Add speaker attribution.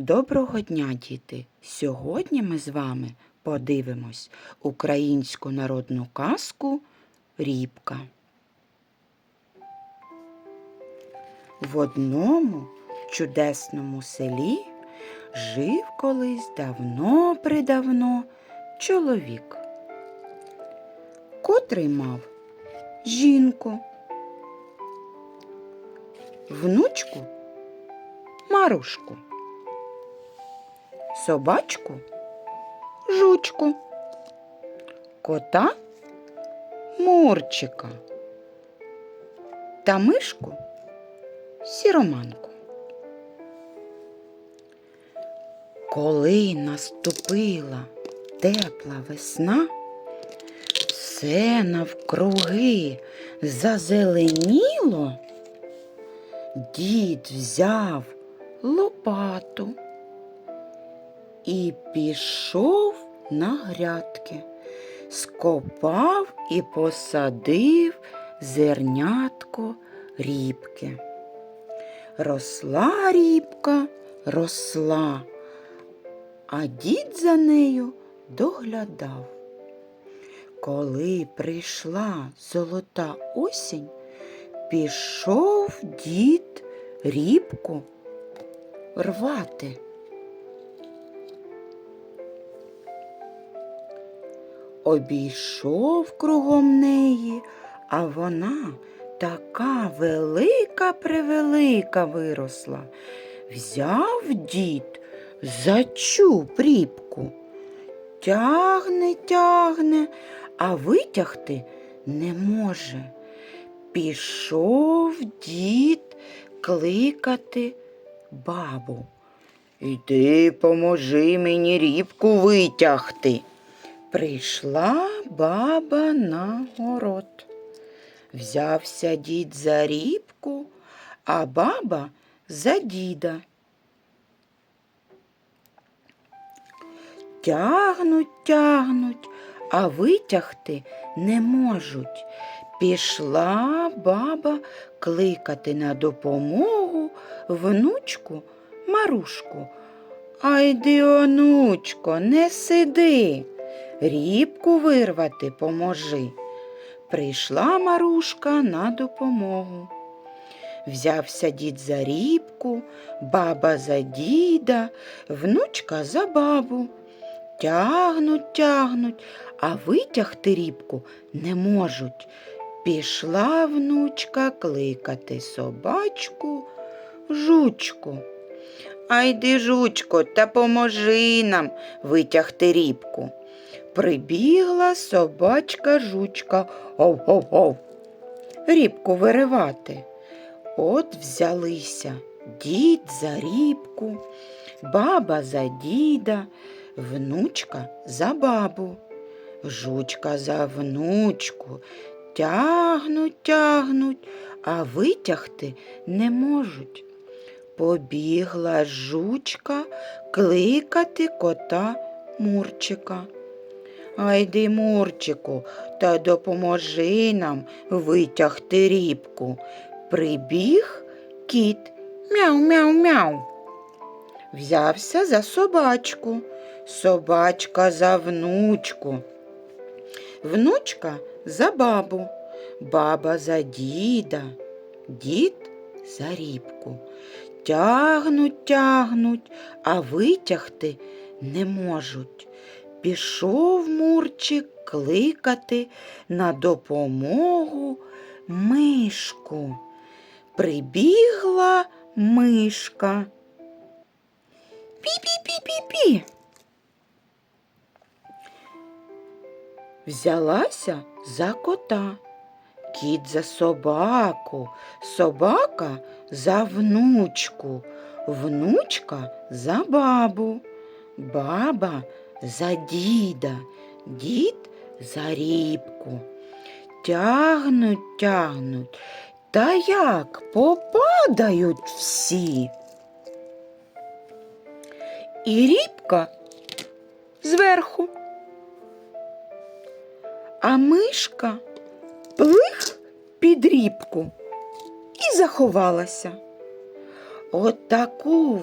Speaker 1: Доброго дня, діти! Сьогодні ми з вами подивимось українську народну казку Рібка. В одному чудесному селі жив колись давно-предавно чоловік, котрий мав жінку, внучку Марушку собачку, жучку, кота? Мурчика. Та мишку? Сіроманку. Коли наступила тепла весна, все навкруги зазеленіло, дід взяв лопату і пішов на грядки, скопав і посадив зернятко рібки. Росла рібка, росла, а дід за нею доглядав. Коли прийшла золота осінь, пішов дід рібку рвати. Обійшов кругом неї, а вона така велика превелика виросла. Взяв дід за чуб рібку, тягне, тягне, а витягти не може. Пішов дід кликати бабу. Іди поможи мені рібку витягти. Прийшла баба на город. Взявся дід за рібку, а баба за діда. Тягнуть, тягнуть, а витягти не можуть. Пішла баба кликати на допомогу внучку Марушку. Айди, онучко, не сиди, рібку вирвати поможи. Прийшла Марушка на допомогу. Взявся дід за рібку, баба за діда, внучка за бабу. Тягнуть, тягнуть, а витягти рібку не можуть. Пішла внучка кликати собачку, жучку. Айди, жучко, та поможи нам витягти рібку. Прибігла собачка жучка ов-ов-ов. Рібку виривати. От взялися дід за рібку, баба за діда, внучка за бабу, жучка за внучку. Тягнуть, тягнуть, а витягти не можуть. Побігла жучка кликати кота Мурчика. Айди, Мурчику, та допоможи нам витягти рібку. Прибіг кіт мяу-мяу-мяу. Взявся за собачку, собачка за внучку. Внучка за бабу, баба за діда, дід за рібку. Тягнуть, тягнуть, а витягти не можуть. Пішов Мурчик кликати на допомогу мишку. Прибігла мишка. Пі-пі-пі-пі-пі. Взялася за кота, кіт за собаку, собака за внучку, внучка за бабу, баба за діда, дід за рібку. Тягнуть, тягнуть, та як попадають всі. І рібка зверху. А мишка плих під рібку і заховалася. От велику.